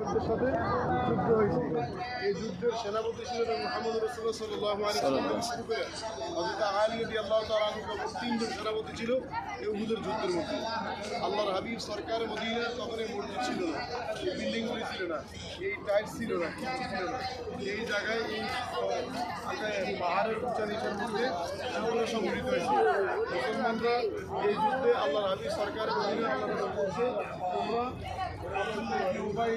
রাষ্ট্রদের সাথে যুদ্ধ হয়েছে। এই যুদ্ধের সেনাপতি ছিলেন মোহাম্মদ রসুল্লাহ সাল্লাহ শুরু করে হজরত আলী আল্লাহ তালু তিনজন সেনাপতি ছিল এই উহুদের যুদ্ধের মধ্যে। আল্লাহর হাবিব সরকার মদিনা তখন এই মসজিদ ছিল না এই বিল্ডিংগুলি ছিল না এই টাইলস ছিল না কিছু ছিল না। এই জায়গায় এই পাহাড়ের উঁচা নিচের মধ্যে আমরা সংগঠিত হয়েছে। মুসলমানরা এই যুদ্ধে আল্লাহর হাবিব সরকার মদিনা আল্লাহ বলছে তোমরা উভয়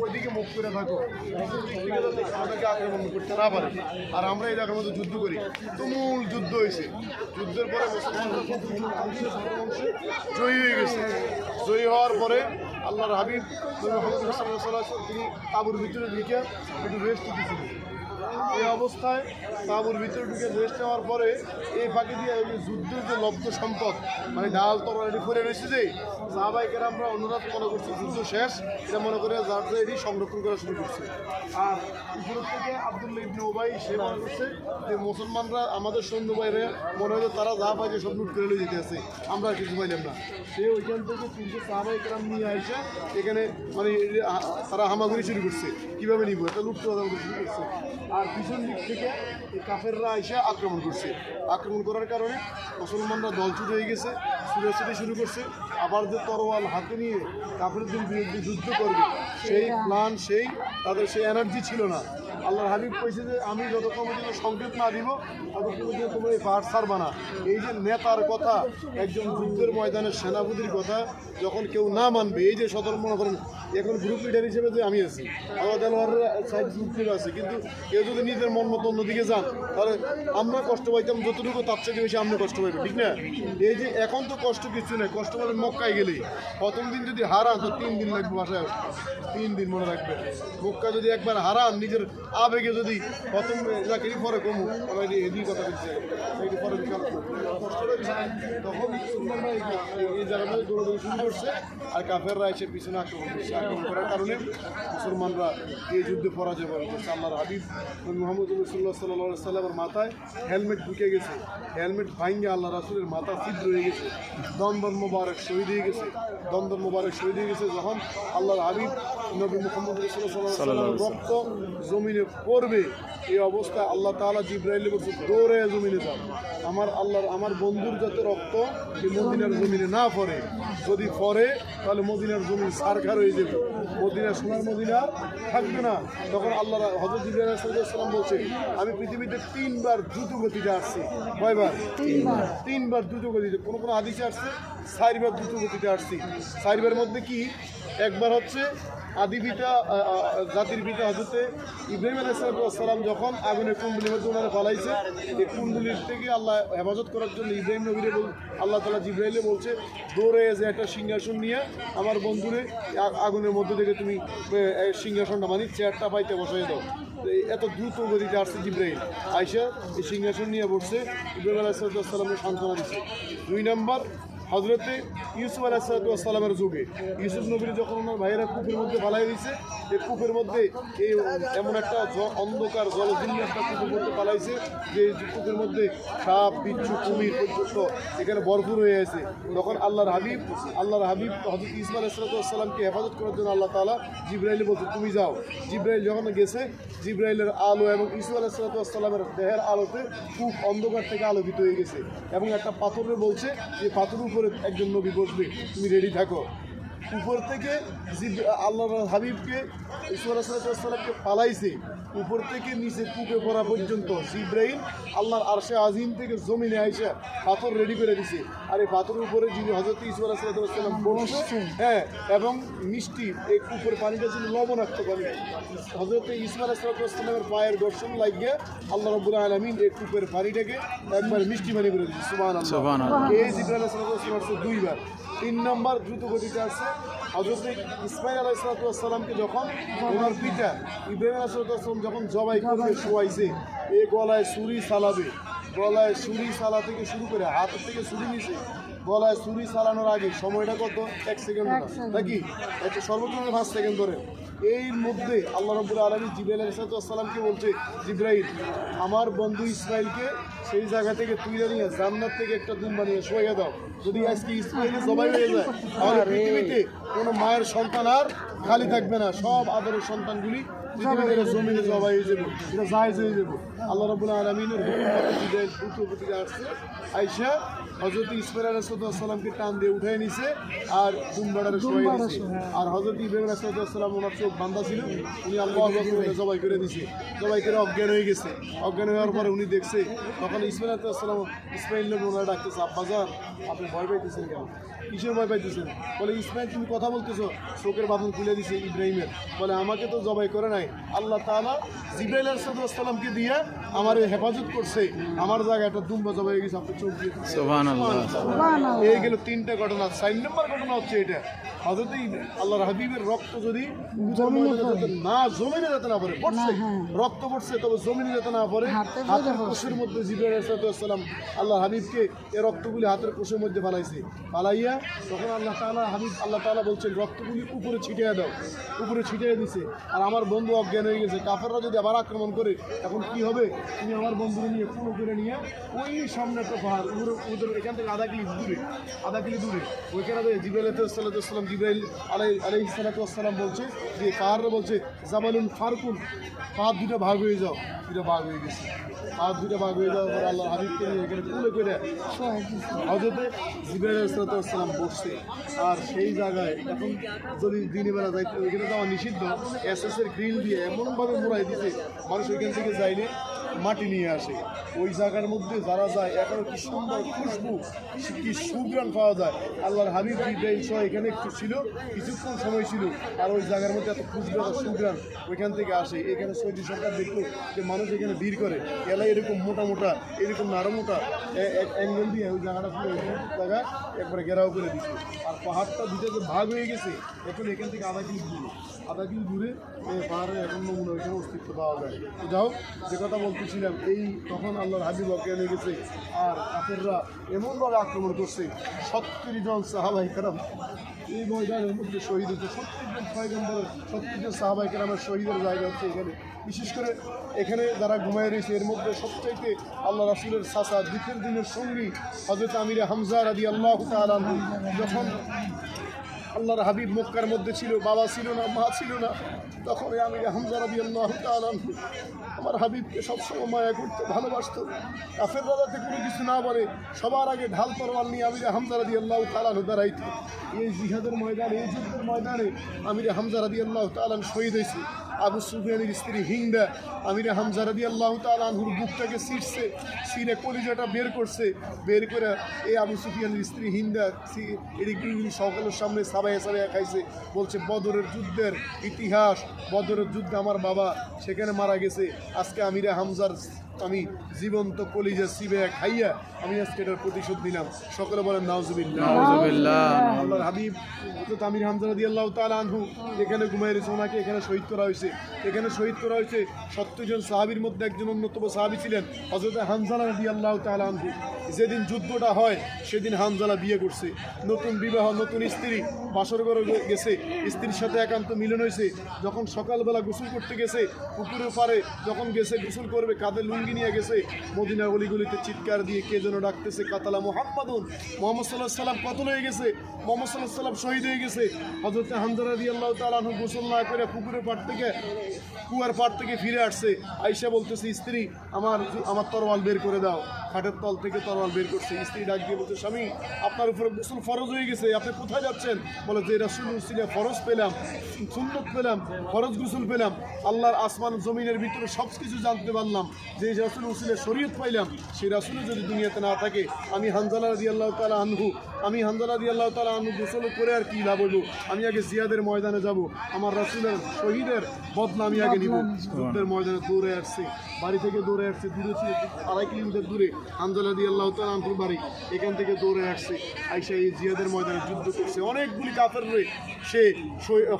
ওইদিকে মুখ করে থাকো। আমাদেরকে আক্রমণ করতে না পারে। আর আমরা এই জায়গার মধ্যে যুদ্ধ করি। তুমুল যুদ্ধ হয়েছে। যুদ্ধের পরে মুসলমানরা জয়ী হয়ে গেছে। জয়ী হওয়ার পরে আল্লাহর হাবিব তিনি তাবুর ভিতরে ঢুকে একটু রেস্ট দিয়েছিলেন। এই অবস্থায় তাবুর ভিতরে ঢুকে রেস্ট নেওয়ার পরে এই ফাঁকি দিয়ে যুদ্ধের যে লব্ধ সম্পদ মানে ডাল তরকারি করে রয়েছে যে সাহাবাইকের আমরা অনুরোধ মনে করছি যুদ্ধ শেষ। এটা মনে করে যার এটি সংরক্ষণ করা শুরু করছে। আর উপরের থেকে আবদুল্লাহ ইবনে ওবাই সে মনে করছে যে মুসলমানরা আমাদের সৈন্য বাইরে, মনে হয় তারা যা পাইছে সব লুট করে লিয়ে যেতে আছে। আমরা কিছু পাইলাম না। সে ওইখান থেকে তিনশো সাহাবাইকেরাম নিয়ে আসে এখানে মানে তারা হামাগুড়ি শুরু করছে। কীভাবে নিব? এটা লুট শুরু করছে। আর পিছন দিক থেকে এই কাফেররা এসে আক্রমণ করছে। আক্রমণ করার কারণে মুসলমানরা দল ছুটে হয়ে গেছে ছুটে শুরু করছে। আবার যে তরোয়াল হাতে নিয়ে কাফেরদের বিরুদ্ধে যুদ্ধ করবে সেই প্ল্যান সেই তাদের সেই এনার্জি ছিল না। আল্লাহর হাবিব কইছে যে আমি যতক্ষণ পর্যন্ত সংকেত না দিব ততক্ষণ পর্যন্ত তোমরা এই পাহাড় ছাড়বা না। এই যে নেতার কথা একজন যুদ্ধের ময়দানের সেনাপতির কথা যখন কেউ না মানবে এই যে সতর্ক মনে করেন এখন গ্রুপ লিডার হিসেবে যে আমি আছি আমার দেলোয়ারের সাইড গ্রুপ লিডার আছে কিন্তু কেউ যদি নিজের মন মতো অন্যদিকে যান তাহলে আমরা কষ্ট পাইতাম যতটুকু তার থেকে বেশি আমরা কষ্ট পাইবো ঠিক না? এই যে এখন তো কষ্ট কিছু নেই কষ্ট পাবেন মক্কায় গেলেই প্রথম দিন যদি হারান, তো তিন দিন লাগবে বাসায়। তিন দিন মনে রাখবে। মক্কা যদি একবার হারান, নিজের আবেগে যদি প্রথম চাকরি পরে কমু এই এদিকে কথা বলছি। এই পরে তখন এই- এই- এই জায়গাটা দৌড়াদৌড়ি শুরু করছে, আর কাফেররা এসে পিছনে আক্রমণ করছে। আক্রমণ করার কারণে মুসলমানরা এই যুদ্ধে পরাজয় বরণ করছে। আল্লাহর হাবিব মোহাম্মদ রসুল্লাহ সাল্লাহ সাল্লামের মাথায় হেলমেট ঢুকে গেছে। হেলমেট ভাঙ্গে আল্লাহ রাসুলের মাথা ছিদ্র হয়ে গেছে। দন্দন মোবারক শহীদ হয়ে গেছে দন্দন মোবারক শহীদ হয়ে গেছে যখন আল্লাহর হাবিব নবী মোহাম্মদ রক্ত জমিনে পড়বে এই অবস্থায় আল্লাহ তাআলা জিব্রাইল বলছে দৌড়ে জমিনে যান আমার আল্লাহর আমার বন্ধুর যাতে রক্ত এই মদিনার জমিনে না পড়ে যদি পড়ে তাহলে মদিনার জমি সারখার হয়ে যাবে। মদিনা সোনার মদিনা থাকবে না। তখন আল্লাহ হজরত ইব্রাহিম বলছে আমি পৃথিবীতে তিনবার দ্রুত গতিতে আসছি। কয়বার? তিনবার। তিনবার দ্রুত গতিতে কোনো কোনো আদিশে আসছে চারবার দ্রুত গতিতে আসছি। চারবার মধ্যে কি? একবার হচ্ছে আদি পিতা জাতির পিতা হজরতে ইব্রাহিম আলাইসালাম যখন আগুনের কুণ্ডলির মধ্যে ওনারা পালাইছে এই কুণ্ডলির থেকে আল্লাহ হেফাজত করার জন্য ইব্রাহিম নবীরে আল্লাহ তালা জিব্রাহিলে বলছে, দৌড়ে যে একটা সিংহাসন নিয়ে আমার বন্ধুরে আগুনের মধ্যে থেকে তুমি সিংহাসনটা মানে চেয়ারটা পাইতে বসাই দাও। এত দ্রুত গতিতে আসছে জিব্রাহিম আইসা এই সিংহাসন নিয়ে বসছে, ইব্রাহিম আলাইসালামের সান্ত্বনা দিচ্ছে। দুই নম্বর হজরতে ইউসুফ আলাহিসাল্লামের যুগে। ইউসুফ নবীর যখন ওনার ভাইয়েরা কূপের মধ্যে পালাই দিয়েছে এই কূপের মধ্যে এই এমন একটা অন্ধকার জলদিল্য একটা কূপের মধ্যে পালাইছে, যে কূপের মধ্যে সাপ, বিচ্ছু, কুমির পর্যন্ত এখানে ভরপুর হয়ে আছে। তখন আল্লাহর হাবিব আল্লাহর হাবিব হজরত ইসমাল আলাইসালামকে হেফাজত করার জন্য আল্লাহ তালা জিব্রাইলে বলছে, তুমি যাও। জিব্রাইল যখন গেছে, জিব্রাইলের আলো এবং ইসু আলাহিসাল্লামের দেহের আলোতে খুব অন্ধকার থেকে আলোকিত হয়ে গেছে এবং একটা পাথরের বলছে যে পাথরের উপরে একজন নবী বসবে তুমি রেডি থাকো। উপর থেকে আল্লাহর হাবিবকে ঈশ্বর সাল্লামকে পালাইছে। উপর থেকে নিচে কূপে পড়া পর্যন্ত জিব্রাহিম আল্লাহর আরশে আজিম থেকে জমিনে আইসে পাথর রেডি করে দিছে। আর এই পাথরের উপরে যিনি হজরত ঈশ্বর সাল্লাম বসছে হ্যাঁ এবং মিষ্টি এই কূপের পানিটা ছিল লবণাক্ত পানি। হজরত ইসমার সাল্লামের পায়ের দর্শন লাগিয়ে আল্লাহ রব্বুল আলমিন এই কূপের পানিটাকে একবার মিষ্টি পানি করে দিচ্ছে সুবাহ এই আলাইহিসসালাম আসছে দুইবার। তিন নম্বর দ্রুত গতিতে আছে। হজরত ইসমাইল আলাইসালামকে যখন ওনার পিতা ইব্রাহিম আলাইসালাম যখন জবাই করবে, শোয়াইছে, এ গলায় সুরি চালাবে। গলায় ছুরি সালা থেকে শুরু করে হাত থেকে ছুরি নিছে গলায় ছুরি চালানোর আগে সময়টা কত? এক সেকেন্ড নাকি? একটা সর্বোচ্চ মানে পাঁচ সেকেন্ড ধরে। এর মধ্যে আল্লাহ রব্বুল আলমী জিব্রাইল বলছে জিব্রাইল আমার বন্ধু ইসমাইলকে সেই জায়গা থেকে তুলে নিয়ে জান্নাত থেকে একটা দুম বানিয়ে শোয়া দাও। যদি আজকে ইসমাইল জবাই হয়ে যায় তাহলে পৃথিবীতে কোনো মায়ের সন্তান আর খালি থাকবে না। সব আদরের সন্তানগুলি পৃথিবীতে জমিনে জবাই হয়ে যাবে এটা জায়েজ হয়ে যাবে আল্লাহ রবুল্লা আলমিনের হুকুম মতো জিব্রাইল দ্রুত গতিতে আসছে আইসা হজরত ইসমাইল আলাইসালামকে টান দিয়ে উঠে নিছে আর দুমবাড়ারে দিছে আর হজরত ইব্রাহিম আলাইসালাম ওনার চোখ বান্ধা ছিল উনি আল্লাহ জবাই করে দিছে জবাই করে অজ্ঞান হয়ে গেছে অজ্ঞান হওয়ার পরে উনি দেখছে তখন ইসমাইল আলাইসালাম ইসমাইল ওনারা ডাকতেছে আব্বাজান আপনি ভয় পাইতেছেন কেন কিসের ভয় পাইতেছেন? বলে ইসমাইল তুমি কথা বলতেছো চোখের বাঁধন খুলে দিছে ইব্রাহিমের। বলে আমাকে তো জবাই করে নাই। আল্লাহ তাআলা জিব্রাইল আলাইসালামকে দিয়ে আমার হেফাজত করছে। আমার জায়গায় একটা দুম্বা জবাই হয়ে গেছে আপনি চোখ দিয়ে দিছেন। সুবহানাল্লাহ। সুবহানাল্লাহ। এই গেল তিনটা ঘটনা। চার নম্বর ঘটনা হচ্ছে এটা। হজরত আল্লাহর হাবিবের রক্ত যদি না জমিনে যেতে না পারে পড়ছে। হ্যাঁ। রক্ত পড়ছে তবে জমিনে যেতে না পারে হাতের কোষের মধ্যে জিব্রাইল আলাইহিসসালাম আল্লাহ হাবিবকে এই রক্তগুলি হাতের কোষের মধ্যে ফালাইছে। ফালাইয়া তখন আল্লাহ তাআলা হাবিব, আল্লাহ তাআলা বলছেন, রক্তগুলি উপরে ছিটিয়ে দাও, উপরে ছিটিয়ে দিছে। আর আমার বন্ধু অজ্ঞান হয়ে গেছে। কাফেররা যদি আবার আক্রমণ করে এখন কি হবে? তুমি আমার বন্ধুকে নিয়ে পুরো করে নিয়ে, ওই সামনে একটা পাহাড় ওদের এখান থেকে আধা কিলি দূরে, আধা কিলি দূরে, ওইখানে জিব্রাইল সাল্লাম জিব্রাইল আলাই আলাই সালাতাম বলছে, যে পাহাড়রা বলছে জামালুন ফারকুন পাহাড় দুটো ভাগ হয়ে যাও। দুটো ভাগ হয়ে গেছে। পাহাড় দুটো ভাগ হয়ে যাওয়ার পর আল্লাহ হাবিবকে নিয়ে এখানে তুলে করে। হজরতে জিব্রাইল সালাতাম বসছে। আর সেই জায়গায় এখন যদি দিনে বেলা যাইতে ওইখানে যাওয়া নিষিদ্ধ। এস এর গ্রিল দিয়ে এমনভাবে মোড়াই দিতে মানুষ ওইখান থেকে যাইলে মাটি নিয়ে আসে। ওই জায়গার মধ্যে যারা যায়, এখনও কি সুন্দর খুশবু, কি সুগ্রাণ পাওয়া যায়। আল্লাহর হাবিব জিব্রাইল সহ এখানে একটু ছিল, কিছুক্ষণ সময় ছিল, আর ওই জায়গার মধ্যে এত খুশবু, এত সুগ্রাণ ওইখান থেকে আসে। এখানে সৌদি সরকার দেখল যে মানুষ এখানে ভিড় করে এলা এরকম মোটা মোটা, এরকম নাড়ো মোটা অ্যাঙ্গেল দিয়ে ওই জায়গাটা পুরো জায়গা একবারে ঘেরাও করে দিচ্ছে আর পাহাড়টা দুটো যে ভাগ হয়ে গেছে, এখন এখান থেকে আধা কিলো দূরে। আধা কিলো দূরে এই পাহাড়ে এখন নমুনা ওইখানে অস্তিত্ব পাওয়া যায়। তো যাও যে কথা বলতেছিলাম এই তখন আল্লাহর হাবিব অজ্ঞান গেছে, আর কাফেররা এমনভাবে আক্রমণ করছে সত্তর জন সাহাবাই কারাম এই ময়দানের মধ্যে শহীদ হচ্ছে সত্তর জন পয়গম্বরের সত্তর জন সাহাবাই কারামের শহীদের জায়গা হচ্ছে এখানে। বিশেষ করে এখানে যারা ঘুমায় রয়েছে, এর মধ্যে সবচাইতে আল্লাহ রাসুলের সাসা দুঃখের দিনের সঙ্গী হজরত আমিরে হামজা রাদি আল্লাহ যখন আল্লাহর হাবিব মক্কার মধ্যে ছিল, বাবা ছিল না, মা ছিল না। তখন আমি হামজার হামজা রাদি আল্লাহ আমার হাবিবকে সবসময় মায়া করতে ভালোবাসত। কাফের রাজাতে কোনো কিছু না বলে সবার আগে ঢাল তরোয়াল নিয়ে আমিরে হামজা রাদি আল্লাহ তালান দাঁড়াইত। এই জিহাদের ময়দানে, এই যুদ্ধের ময়দানে আমিরে হামজা রাদি আল্লাহ তালান শহীদ হয়েছে। আবু সুফিয়ানের স্ত্রী হিংদা আমিরে হামজা রাদি আল্লাহ তালানহুর বুকটাকে ছিঁড়ছে, ছিঁড়ে কলিজাটা বের করছে, বের করে এই আবু সুফিয়ানের স্ত্রী হিন্দা এদিকে সকলের সামনে সাবাই সাবাই খাইছে, বলছে, বদরের যুদ্ধের ইতিহাস, বদরের যুদ্ধে আমার বাবা সেখানে মারা গেছে, আজকে আমিরে হামজার আমি জীবন্ত কলিজা সিবে খাইয়া আমি আজকে এটার প্রতিশোধ নিলাম। সকলে বলেন নাউজুবিল্লাহ। আল্লাহর হাবিব আমির হামজা রাদিয়াল্লাহু তাআলা আনহু যেখানে ঘুমায় রয়েছে এখানে শহীদ করা হয়েছে। এখানে শহীদ করা হয়েছে সত্তর জন সাহাবীর মধ্যে একজন অন্যতম সাহাবী ছিলেন, হযরত হামজালা রাদিয়াল্লাহু তাআলা আনহু। যেদিন যুদ্ধটা হয়, সেদিন হামজালা বিয়ে করছে। নতুন বিবাহ, নতুন স্ত্রী বাসর ঘরে গেছে। স্ত্রীর সাথে একান্ত মিলন হয়েছে। যখন সকালবেলা গোসল করতে গেছে, পুকুরের পারে যখন গেছে গোসল করবে, কাঁধে লুঙ্গি নিয়ে গেছে, মদিনা গলিগুলিতে চিৎকার দিয়ে কে যেন ডাকতেছে, কাতালা মোহাম্মদুন! মোহাম্মদ সাল্লাহ সাল্লাম কতল হয়ে গেছে? মোহাম্মদ সাল্লাম শহীদ হয়ে গেছে। হজরত হামদারা দিয়ে আল্লাহ তালাহ গোসল না করে পুকুরের পাড় থেকে, কুয়ার পাড় থেকে ফিরে আসছে। আইসা বলতেছে, স্ত্রী, আমার আমার তরোয়াল বের করে দাও। খাটের তল থেকে তরোয়াল বের করছে। স্ত্রী ডাক দিয়ে বলছে, স্বামী, আপনার উপরে গোসল ফরজ হয়ে গেছে। আপনি কোথায় যাচ্ছেন? বলে, যে রাসুল উসিলে ফরজ পেলাম, সুন্নত পেলাম, ফরজ গোসল পেলাম। আল্লাহর আসমান জমিনের ভিতরে সব কিছু জানতে পারলাম। যে রাসুল উসিলে শরীয়ত পাইলাম সেই রাসুলও যদি দুনিয়াতে না থাকে, আমি হানজালা দি আল্লাহ তালা আনহু আমি হানজালা দি আল্লাহ তালা আনহু গোসল করে আর কি লাভ হইব? আমি আগে জিয়াদের ময়দানে যাব। আমার রাসুলের শহীদের বদলা আমি আগে নিব। যুদ্ধের ময়দানে দৌড়ে আসছে। বাড়ি থেকে দৌড়ে আসছে। দূরে ছিল আড়াই কিলোমিটার দূরে হানজালা দি আল্লাহ তালা আনহুর বাড়ি। এখান থেকে দৌড়ে আসছে। আইসা এই জিয়াদের ময়দানে যুদ্ধ করছে। অনেকগুলি কাফের রয়ে সে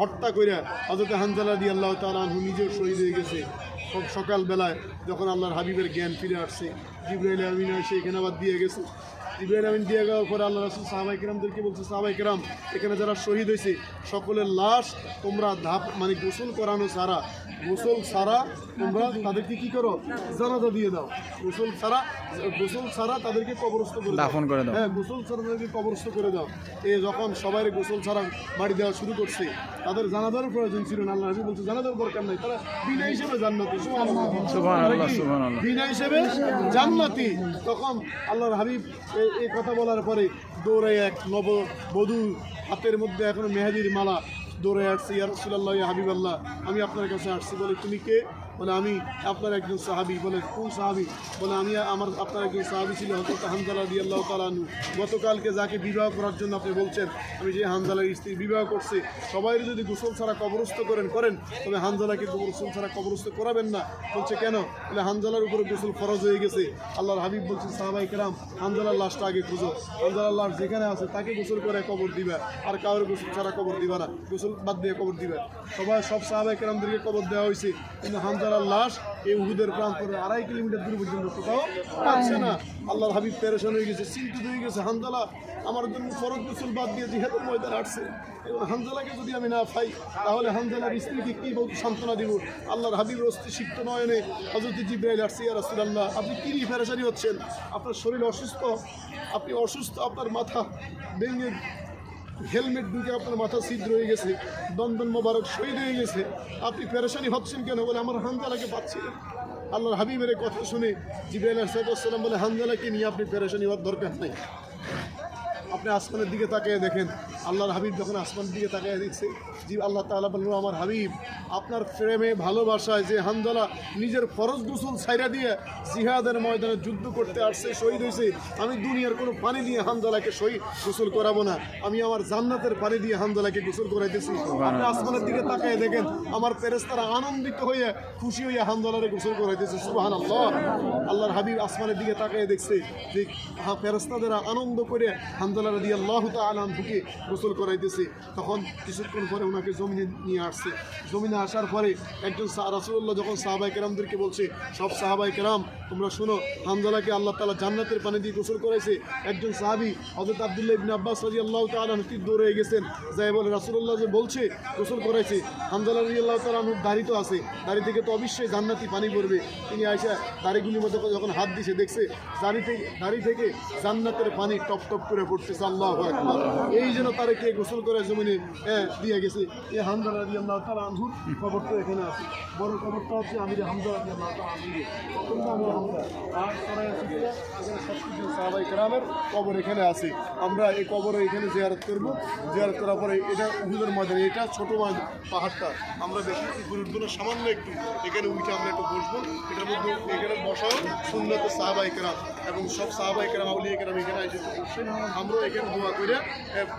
হত্যা করে হজরত হানজালা দি আল্লাহ তালা আনহু নিজেও শহীদ হয়ে গেছে। সকালবেলায় যখন আল্লাহর হাবিবের জ্ঞান ফিরে আসছে, জিব্রাইল আমিন এসে এখানে আবার দিয়ে গেছে। আমিন দিয়ে যাওয়ার পরে আল্লাহ রাসুল সাহাবাই কিরামদেরকে বলছে? সাহাবাই কিরাম এখানে যারা শহীদ হয়েছে সকলের লাশ তোমরা ধাপ মানে গোসল করানো ছাড়া গোসল সারা তোমরা তাদেরকে কি করো? জানাজা দিয়ে দাও। গোসল ছাড়া গোসল ছাড়া তাদেরকে কবরস্থ করে দাও। দাফন করে দাও। হ্যাঁ গোসল ছাড়া তাদেরকে কবরস্থ করে দাও। এ যখন সবাই গোসল ছাড়া বাড়ি দেওয়া শুরু করছে তাদের জানাজার প্রয়োজন ছিল না। আল্লাহ বলছে জানাজার দরকার নাই? তারা বিনা হিসেবে জান্নাতি। সুবহানাল্লাহ। সুবহানাল্লাহ, তারা বিনা হিসেবে জান্নাতি। তখন আল্লাহর হাবিব এ- এই কথা বলার পরে দৌড়ে এক নব বধূ হাতের মধ্যে এখন মেহেদির মালা দৌড়ে আসছি, ইয়া রসুল্লাহ হাবিবাল্লাহ, আমি আপনার কাছে আসছি। বলে, তুমি কে? বলে আমি আপনার একজন সাহাবি, বলে কোন সাহাবি? বলে আমি আমার, আপনার একজন সাহাবি ছিল হজরত হানজালা দিয়ে আল্লাহ তালানু গতকালকে যাকে বিবাহ করার জন্য আপনি বলছেন, আমি যে হানজালার স্ত্রী বিবাহ করছে সবাই যদি গোসল ছাড়া কবরস্থ করেন করেন, তবে হানজালাকে গোসল ছাড়া কবরস্থ করাবেন না। বলছে কেন? বলে হানজালার উপরে গোসল ফরজ হয়ে গেছে। আল্লাহর হাবিব বলছে সাহাবাই কেরাম হানজালার লাশটা আগে খুঁজো। হানজালার লাশ যেখানে আছে, তাকে গোসল করে কবর দিবে। আর কারোর গোসল ছাড়া কবর দিবে না। গোসল বাদ দিয়ে কবর দিবে। সবাই, সব সাহাবাই কেরামদেরকে কবর দেওয়া হয়েছে। কিন্তু হানজালার লাশ এই উহুদের প্রান্তরে আড়াই কিলোমিটার দূর পর্যন্ত কোথাও পাচ্ছে না। আল্লাহর হাবিব পেরেশান হয়ে গেছে, চিন্তিত হয়ে গেছে, হানজালা আমার জন্য ফরজ গোসল বাদ দিয়ে জিহাদের ময়দান আসছে। এবং হানজালাকে যদি আমি না পাই, তাহলে হানজালার স্ত্রীকে কি সান্ত্বনা দিব? আল্লাহর হাবিব অস্তি সিক্ত নয়নে হজরত জিব্রাইল আসছে, ইয়া রাসূলুল্লাহ, আপনি কি নিয়ে পেরেশানি হচ্ছেন? আপনার শরীর অসুস্থ, আপনি অসুস্থ, আপনার মাথা ভেঙে হেলমেট ঢুকে আপনার মাথা ছিদ্র হয়ে গেছে দন্দন মোবারক শহীদ হয়ে গেছে। আপনি পেরেশানি ভাবছেন কেন বলে আমার হানজালাকে পাচ্ছি আল্লাহর হাবিবের কথা শুনে জিবাইল সাইদাম বলে হানজালাকে নিয়ে আপনি পেরেশানি হওয়ার দরকার নেই। আপনি আসমানের দিকে তাকিয়ে দেখেন আল্লাহর হাবিব যখন আসমানের দিকে তাকিয়ে দেখছে জি আল্লাহ তাআলা বলল আমার হাবিব আপনার প্রেমে ভালোবাসায় যে হানজালা নিজের ফরজ গোসল ছাইরা দিয়ে জিহাদের ময়দানে যুদ্ধ করতে আসছে শহীদ হয়েছে আমি দুনিয়ার কোনো পানি দিয়ে হানজালাকে শহীদ গোসল করাবো না। আমি আমার জান্নাতের পানি দিয়ে হানজালাকে গোসল করাইতেছি। আপনি আসমানের দিকে তাকিয়ে দেখেন আমার ফেরেশতারা আনন্দিত হয়ে খুশি হয়ে হানজালারে গোসল করাইতেছে। সুবাহান আল্লাহ আল্লাহর হাবিব আসমানের দিকে তাকিয়ে দেখছে যে হা- ফেরেশতাদেরা আনন্দ করে হানজালা দিয়ে আল্লাহ তালকে গোসল করাইতেছে। তখন কিছুক্ষণ পরে ওনাকে জমিনে নিয়ে আসছে। জমিনে আসার পরে একজন রাসুল্লাহ যখন সাহাবাই কেরামদেরকে বলছে, সব সাহাবাই কেরাম, তোমরা শোনো হানজালাকে আল্লাহ তালা জান্নাতের পানি দিয়ে গোসল করাইছে। একজন সাহাবি হজরত আবদুল্লাহ ইবিন আব্বাস রাজি আল্লাহ তালন দৌড়ে গেছেন। যাই বলে রাসুল্লাহ যে বলছে, গোসল করাইছে হানজালা রাজি আল্লাহ তালুর দাড়ি তো আছে। দাড়ি থেকে তো অবশ্যই জান্নাতি পানি পড়বে। তিনি আইসা দাড়িগুলির মধ্যে যখন হাত দিছে, দেখছে দাড়ি থেকে দাড়ি থেকে জান্নাতের পানি টপ টপ করে পড়তেছে। আল্লাহ এই জন্য তারে কে গোসল করে জমিনে? দিয়ে গেছে। এই হামদা রাজি আল্লাহ তালা আনহুর কবরটা এখানে আছে। বড় কবরটা হচ্ছে আমির হামদা রাজি আল্লাহ তালা আনহুর তারা সাহাবাই কেরামের কবর এখানে আছে। আমরা এই কবরে এখানে জিয়ারত করব। জিয়ারত করার পরে এটা উহুদের ময়দান এটা ছোট পাহাড়টা। আমরা দেখি গুরুত্বপূর্ণ সামান্য একটু এখানে উঠে আমরা একটু বসবো। এটার মধ্যে এখানে বসাও সুন্নত সাহাবাই কেরাম এবং সব সাহাবাই কেরাম আউলিয়া কেরাম এখানে এসে বসে। আমরাও এখানে দোয়া করে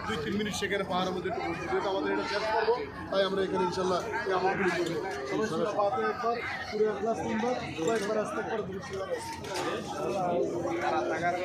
দুই তিন মিনিট সেখানে পাহাড়ের মধ্যে একটু বসবো। যেহেতু আমাদের এটা শেষ করব তাই আমরা এখানে ইনশাল্লাহ এই আমলগুলি করব। সবাই সবাই পাতে একবার পুরো এক ক্লাস তিনবার কয়েকবার আসতে একবার